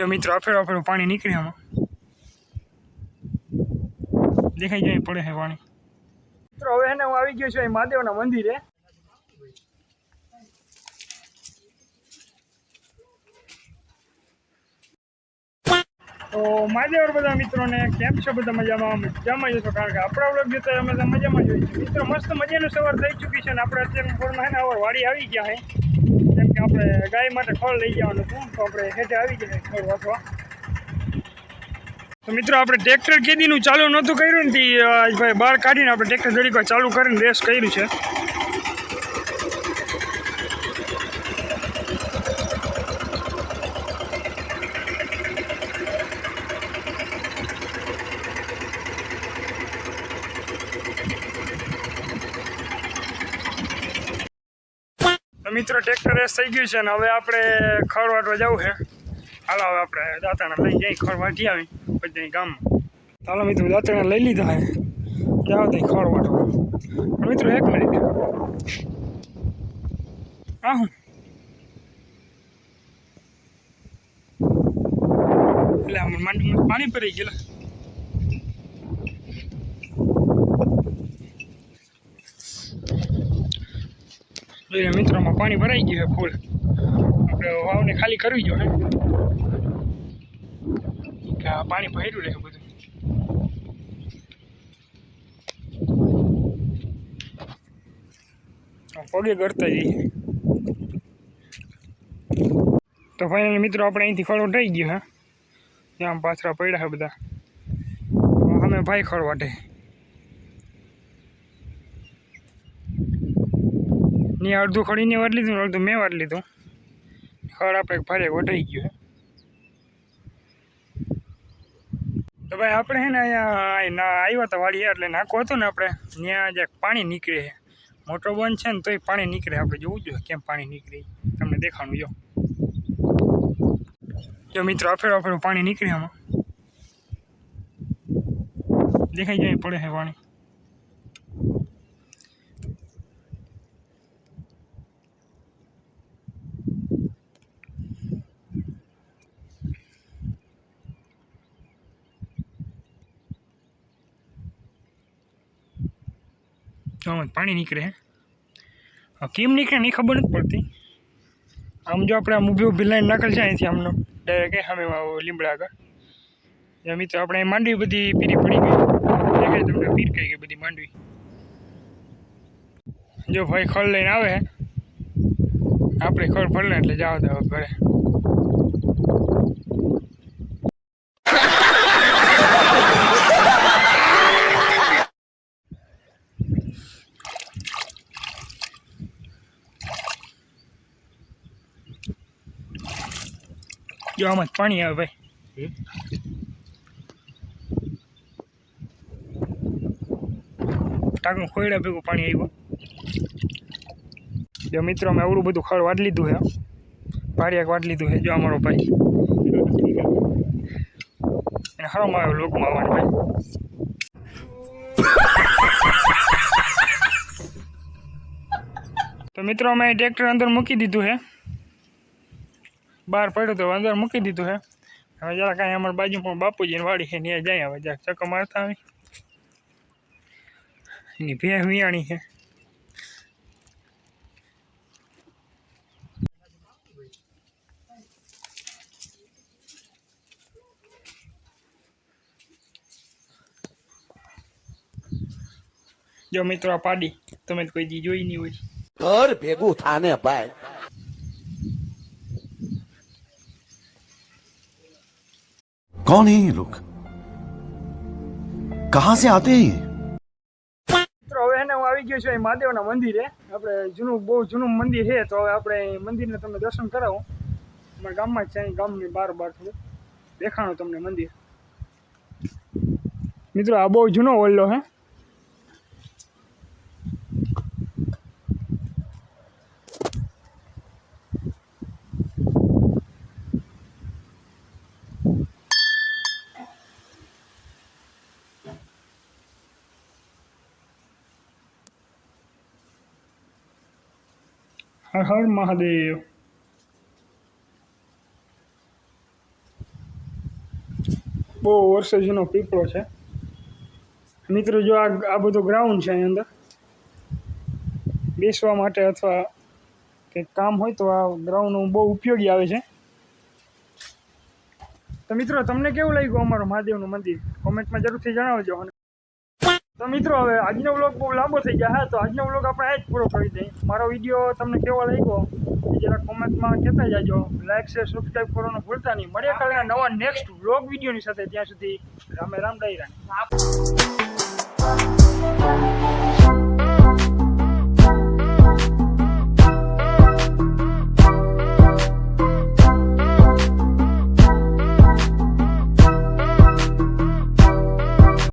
જો મિત્રો અફેરો અફેરો પાણી નીકળે આમાં. દેખાઈ જાય, પડે છે પાણી. મિત્રો, હવે એને હું આવી ગયો છું અહીં મહાદેવના મંદિરે. તો મહાદેવર બધા મિત્રોને, કેમ છો બધા મજામાં? મજામાં જશો કારણ કે આપણા વ્લોગ જોતા અમે તો મજામાં છીએ. મિત્રો, મસ્ત મજાનું સવાર થઈ ચૂકી છે અને આપણે અત્યારે ફોરમાં છે ને હવે વાડી આવી ગયા છે. જેમ કે આપણે ગાય માટે ખોળ લઈ જવાનું હતું, તો આપણે હેઠે આવી જઈએ ખોળ વાંચવા તો મિત્રો, આપણે ટ્રેક્ટર કેદીનું ચાલુ નહોતું કર્યું ને ભાઈ બહાર કાઢીને આપણે ટ્રેક્ટર ઘડીક ચાલુ કરીને રેસ કર્યું છે. મિત્રો ટ્રેક્ટર રેસ થઈ ગયું છે ને હવે આપણે ખડ વાટવા જવું છે. હાલો, હવે આપણે દાંતાણા લઈ જઈ ખડ વાટી આવી પછી ગામમાં. ચાલો મિત્રો દાંતાણા લઈ લીધા હે. જાઓ ત્યાં ખડ વાટવા મિત્રો, એક મિનિટ. હા, હું. એટલે પાણી ભરાઈ ગયેલા. જોઈને મિત્રોમાં પાણી ભરાઈ ગયું છે ફૂલ. આપણે વાવને ખાલી કરવી જોઈએ. પાણી ભર્યું રહે બધું. પગે કરતા જઈએ. તો ફાઇનલ મિત્રો આપણે અહીંથી ખડો થઈ ગયો, હા. ત્યાં પાછળ પડ્યા છે બધા. અમે ભાઈ ખડ ને અડધું ખડીને વાટ લીધું અડધું મેં વાટ લીધું. ખડ આપણે ભારે વટાઈ ગયું તો ભાઈ આપણે હે ને અહીંયા આવ્યા હતા વાડીએ એટલે નાખો હતું ને આપણે, ત્યાં જે પાણી નીકળે છે. મોટો બંધ છે ને તોય પાણી નીકળે, આપણે જોવું જોઈએ કેમ પાણી નીકળે તમને દેખાણું જો. જો મિત્રો અફેરો અફેરું પાણી નીકળે આમાં. દેખાઈ જાય, પડે છે પાણી. આમાં પાણી નીકળે કેમ નીકળે નહીં ખબર નથી પડતી. આમ જો આપણે આમ ઊભી ઊભી લાઈન નાખેલ છે અહીંથી આમનો. ડાયરેક્ટ સામે લીમડા આગળ. એમ મિત્રો, આપણે માંડવી બધી પીરી પડી ગઈ. તમને, પીર કઈ ગઈ બધી માંડવી. જો, ભાઈ ખળ લઈને આવે આપણે ખળ ભરલે એટલે જાવ દે ઘરે. જો આમાં જ પાણી આવે ભાઈ. ટાંકનું ખોયડા ભેગું પાણી આવ્યું. જો મિત્રો અમે અવડું બધું ખડ વાટ લીધું છે. ભાડિયાક વાટ લીધું છે જો અમારો ભાઈ. એને હરમ આવ્યો લોકમાં આવવાનું ભાઈ. તો મિત્રો અમે ટ્રેક્ટર અંદર મૂકી દીધું છે. બહાર પડ્યો તો વાંદર મૂકી દીધું હે. હવે જરા કાંઈ અમારી બાજુમાં બાપુજીની વાડી છે, ત્યાં જાય હવે, જરાક ચક્કો મારતા આવી એની ભે વિયાણી છે. જો મિત્રો પાડી, તમે કોઈ દી જોઈ નહીં હોય. ભેગું થાને ભાઈ. कौन है ये लोग कहां से आते हैं ये મિત્રો હવે એને હું આવી ગયો છું અહીં મહાદેવના મંદિરે આપણે જૂનું બહુ જૂનું મંદિર છે તો હવે આપણે અહીં મંદિરને તમને દર્શન કરાવો અમારા ગામમાં જ છે અહીં ગામની બાર બાર થોડું દેખાણું તમને મંદિર મિત્રો આ બહુ જૂનો ઓલ્લો હે હર હર મહાદેવ. બહુ વર્ષો જૂનો પીપળો છે. મિત્રો, જો આ બધું ગ્રાઉન્ડ છે અહીં અંદર, બેસવા માટે અથવા કંઈક કામ હોય તો આ ગ્રાઉન્ડ બહુ ઉપયોગી આવે છે. તો મિત્રો, તમને કેવું લાગ્યું અમારું મહાદેવનું મંદિર? કોમેન્ટમાં જરૂરથી જણાવજો. તો મિત્રો, હવે આજનો વ્લોગ બહુ લાંબો થઈ ગયા હા, તો આજનો વ્લોગ આપણે આ જ પૂરો કરી દઈએ. મારો વીડિયો તમને કેવો લાગ્યો એ જરા કોમેન્ટમાં કહેતા જાજો. લાઇક શેર સબસ્ક્રાઈબ કરવાનું ભૂલતા નહીં. મળીએ કાલના નવા નેક્સ્ટ વ્લોગ વિડીયોની સાથે. ત્યાં સુધી રામે રામ ડાયરા